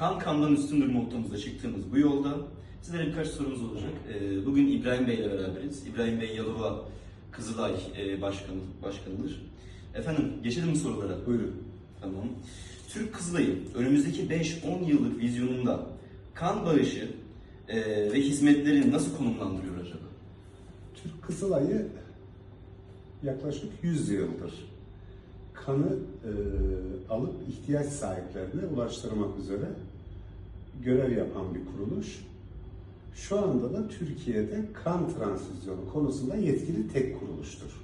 Kan kandan üstündür mottomuzla çıktığımız bu yolda sizlere birkaç sorumuz olacak. Ee, Bugün İbrahim Bey ile beraberiz. İbrahim Bey Yalova Kızılay e, Başkanı, Başkanıdır. Efendim geçelim mi sorulara? Buyurun. Tamam. Türk Kızılay'ı önümüzdeki 5-10 yıllık vizyonunda kan bağışı e, ve hizmetleri nasıl konumlandırıyor acaba? Türk Kızılay'ı yaklaşık 100 yıldır kanı e, alıp ihtiyaç sahiplerine ulaştırmak üzere görev yapan bir kuruluş. Şu anda da Türkiye'de kan transfüzyonu konusunda yetkili tek kuruluştur.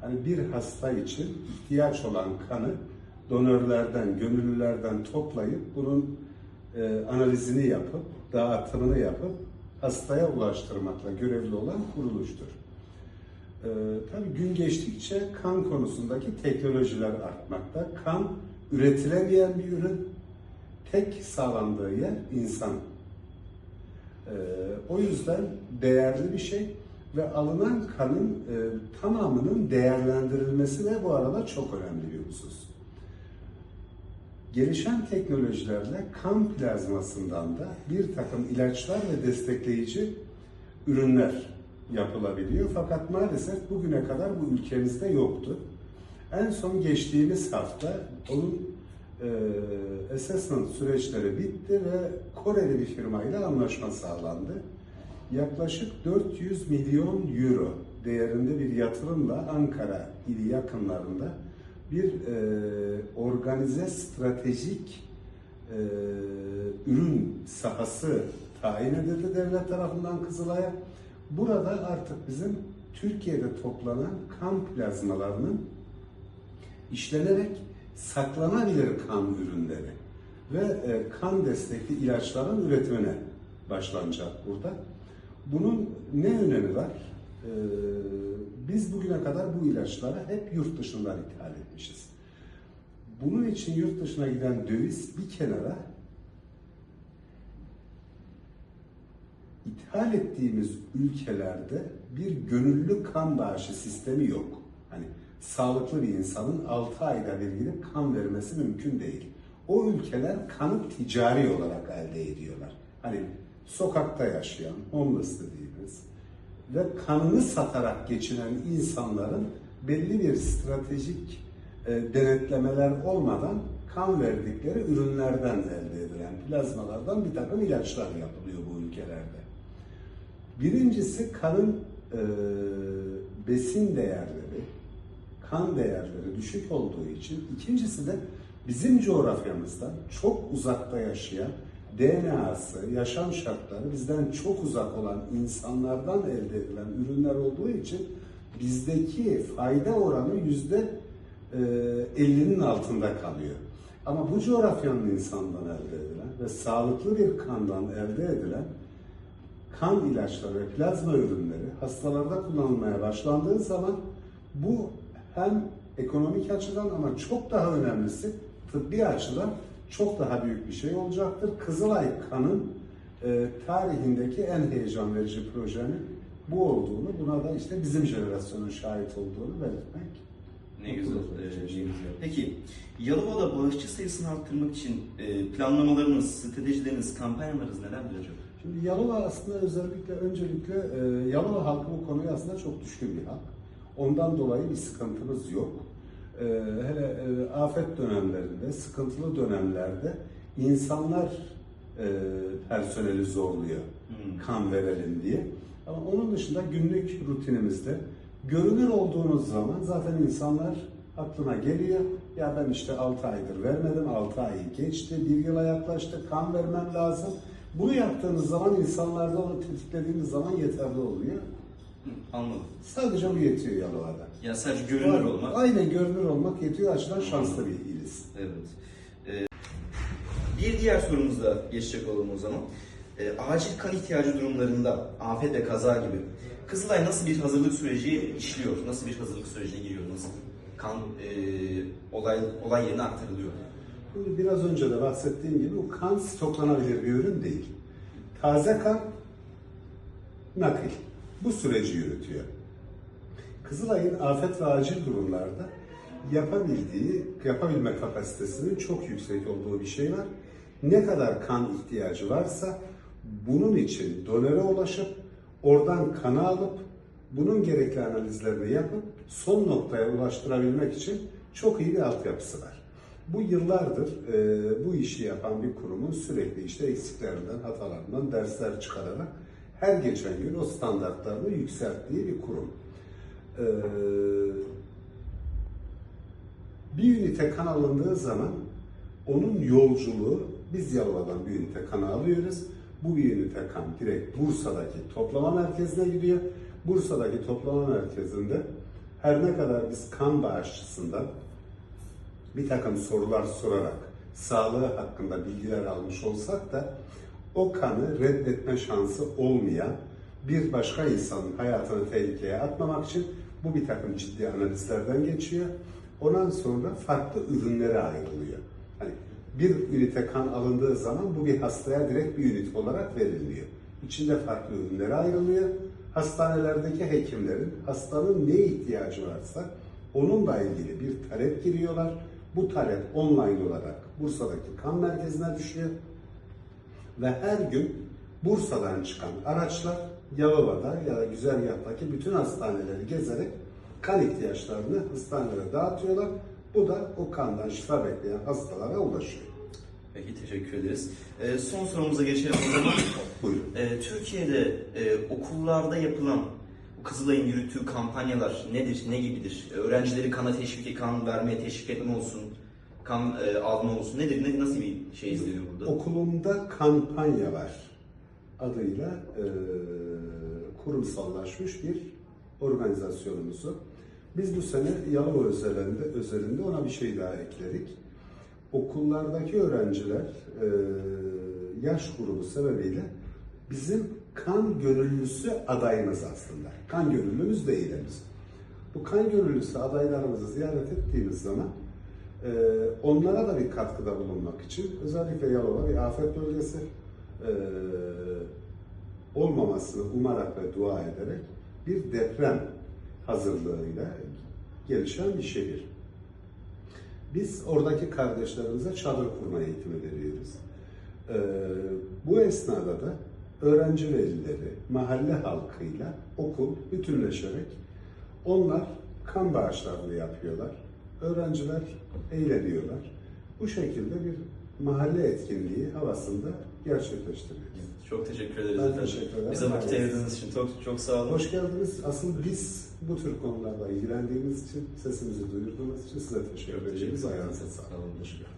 Hani bir hasta için ihtiyaç olan kanı donörlerden, gönüllülerden toplayıp bunun e, analizini yapıp, dağıtımını yapıp hastaya ulaştırmakla görevli olan kuruluştur. E, tabii gün geçtikçe kan konusundaki teknolojiler artmakta. Kan üretilemeyen bir ürün, tek sağlandığı yer insan. E, o yüzden değerli bir şey ve alınan kanın e, tamamının değerlendirilmesi de bu arada çok önemli bir husus. Gelişen teknolojilerle kan plazmasından da bir takım ilaçlar ve destekleyici ürünler yapılabiliyor. Fakat maalesef bugüne kadar bu ülkemizde yoktu. En son geçtiğimiz hafta onun e, assessment süreçleri bitti ve Koreli bir firmayla anlaşma sağlandı. Yaklaşık 400 milyon euro değerinde bir yatırımla Ankara ili yakınlarında bir e, organize stratejik e, ürün sahası tayin edildi devlet tarafından Kızılay'a. Burada artık bizim Türkiye'de toplanan kan plazmalarının işlenerek saklanabilir kan ürünleri ve e, kan destekli ilaçların üretimine başlanacak burada. Bunun ne önemi var? E, biz bugüne kadar bu ilaçları hep yurt dışından ithal etmişiz. Bunun için yurt dışına giden döviz bir kenara ithal ettiğimiz ülkelerde bir gönüllü kan bağışı sistemi yok. Hani sağlıklı bir insanın 6 ayda bir gidip kan vermesi mümkün değil. O ülkeler kanı ticari olarak elde ediyorlar. Hani sokakta yaşayan, homeless dediğimiz ve kanını satarak geçinen insanların belli bir stratejik e, denetlemeler olmadan kan verdikleri ürünlerden elde edilen plazmalardan bir takım ilaçlar yapılıyor bu ülkelerde. Birincisi kanın e, besin değerleri, kan değerleri düşük olduğu için. ikincisi de bizim coğrafyamızdan çok uzakta yaşayan, DNA'sı, yaşam şartları bizden çok uzak olan insanlardan elde edilen ürünler olduğu için bizdeki fayda oranı yüzde e, 50'nin altında kalıyor. Ama bu coğrafyanın insandan elde edilen ve sağlıklı bir kandan elde edilen kan ilaçları ve plazma ürünleri hastalarda kullanılmaya başlandığı zaman bu hem ekonomik açıdan ama çok daha önemlisi tıbbi açıdan çok daha büyük bir şey olacaktır. Kızılay kanın e, tarihindeki en heyecan verici projenin bu olduğunu, buna da işte bizim jenerasyonun şahit olduğunu belirtmek. Ne güzel. e, güzel. Peki Yalova'da bağışçı sayısını arttırmak için e, planlamalarınız, stratejileriniz, kampanyalarınız nelerdir acaba? Şimdi Yalova aslında özellikle öncelikle e, Yalova halkı bu konuya aslında çok düşkün bir halk. Ondan dolayı bir sıkıntımız yok. E, hele e, afet dönemlerinde, sıkıntılı dönemlerde insanlar e, personeli zorluyor Hmm. kan verelim diye. Ama onun dışında günlük rutinimizde görünür olduğunuz zaman zaten insanlar aklına geliyor. Ya ben işte 6 aydır vermedim, 6 ayı geçti, bir yıla yaklaştı, kan vermem lazım. Bunu yaptığınız zaman insanlarda onu tetiklediğiniz zaman yeterli oluyor. Hı, Anladım. Sadece bu yetiyor Yalova'da. Ya sadece görünür olmak. Aynen görünür olmak yetiyor. Açıdan şanslı bir iliz. Evet. Ee, bir diğer sorumuza geçecek olalım o zaman. Ee, acil kan ihtiyacı durumlarında, afet ve kaza gibi Kızılay nasıl bir hazırlık süreci işliyor? Nasıl bir hazırlık sürecine giriyor? Nasıl kan e, olay olay yerine aktarılıyor? Şimdi biraz önce de bahsettiğim gibi bu kan stoklanabilir bir ürün değil. Taze kan nakil. Bu süreci yürütüyor. Kızılay'ın afet ve acil durumlarda yapabildiği, yapabilme kapasitesinin çok yüksek olduğu bir şey var. Ne kadar kan ihtiyacı varsa bunun için donöre ulaşıp oradan kanı alıp bunun gerekli analizlerini yapıp son noktaya ulaştırabilmek için çok iyi bir altyapısı var. Bu yıllardır e, bu işi yapan bir kurumun sürekli işte eksiklerinden, hatalarından dersler çıkararak her geçen gün o standartlarını yükselttiği bir kurum. E, bir ünite kan alındığı zaman onun yolculuğu biz Yalova'dan bir ünite kanı alıyoruz. Bu bir ünite kan direkt Bursa'daki toplama merkezine gidiyor. Bursa'daki toplama merkezinde her ne kadar biz kan bağışçısından bir takım sorular sorarak sağlığı hakkında bilgiler almış olsak da o kanı reddetme şansı olmayan bir başka insanın hayatını tehlikeye atmamak için bu bir takım ciddi analizlerden geçiyor. Ondan sonra farklı ürünlere ayrılıyor. Hani bir ünite kan alındığı zaman bu bir hastaya direkt bir ünite olarak verilmiyor. İçinde farklı ürünlere ayrılıyor. Hastanelerdeki hekimlerin hastanın ne ihtiyacı varsa onunla ilgili bir talep giriyorlar. Bu talep online olarak Bursa'daki kan merkezine düşüyor. Ve her gün Bursa'dan çıkan araçlar Yalova'da ya da güzergahtaki bütün hastaneleri gezerek kan ihtiyaçlarını hastanelere dağıtıyorlar. Bu da o kandan şifa bekleyen hastalara ulaşıyor. Peki teşekkür ederiz. Ee, son sorumuza geçelim o zaman. Buyurun. Ee, Türkiye'de e, okullarda yapılan Kızılay'ın yürüttüğü kampanyalar nedir, ne gibidir? Ee, öğrencileri kana teşvik, kan vermeye teşvik etme olsun, kan e, alma olsun. Nedir, ne, nasıl bir şey izleniyor burada? Okulumda kampanya var adıyla e, kurumsallaşmış bir organizasyonumuzu. Biz bu sene Yalova özelinde, özelinde ona bir şey daha ekledik. Okullardaki öğrenciler e, yaş grubu sebebiyle bizim kan gönüllüsü adayımız aslında. Kan gönüllümüz henüz. Bu kan gönüllüsü adaylarımızı ziyaret ettiğimiz zaman e, onlara da bir katkıda bulunmak için özellikle Yalova bir afet bölgesi e, olmamasını umarak ve dua ederek bir deprem hazırlığıyla gelişen bir şehir. Biz oradaki kardeşlerimize çadır kurma eğitimi veriyoruz. Ee, bu esnada da öğrenci velileri, mahalle halkıyla okul bütünleşerek onlar kan bağışlarını yapıyorlar. Öğrenciler eğleniyorlar. Bu şekilde bir mahalle etkinliği havasında gerçekleştiriyoruz. Çok teşekkür ederiz Ben teşekkür ederim. Bize vakit ayırdığınız için çok çok sağ olun. Hoş geldiniz. Asıl biz bu tür konularla ilgilendiğimiz için, sesimizi duyurduğumuz için size teşekkür ederiz. teşekkür Ayağınıza sağlık. Sağ olun. Hoş geldiniz.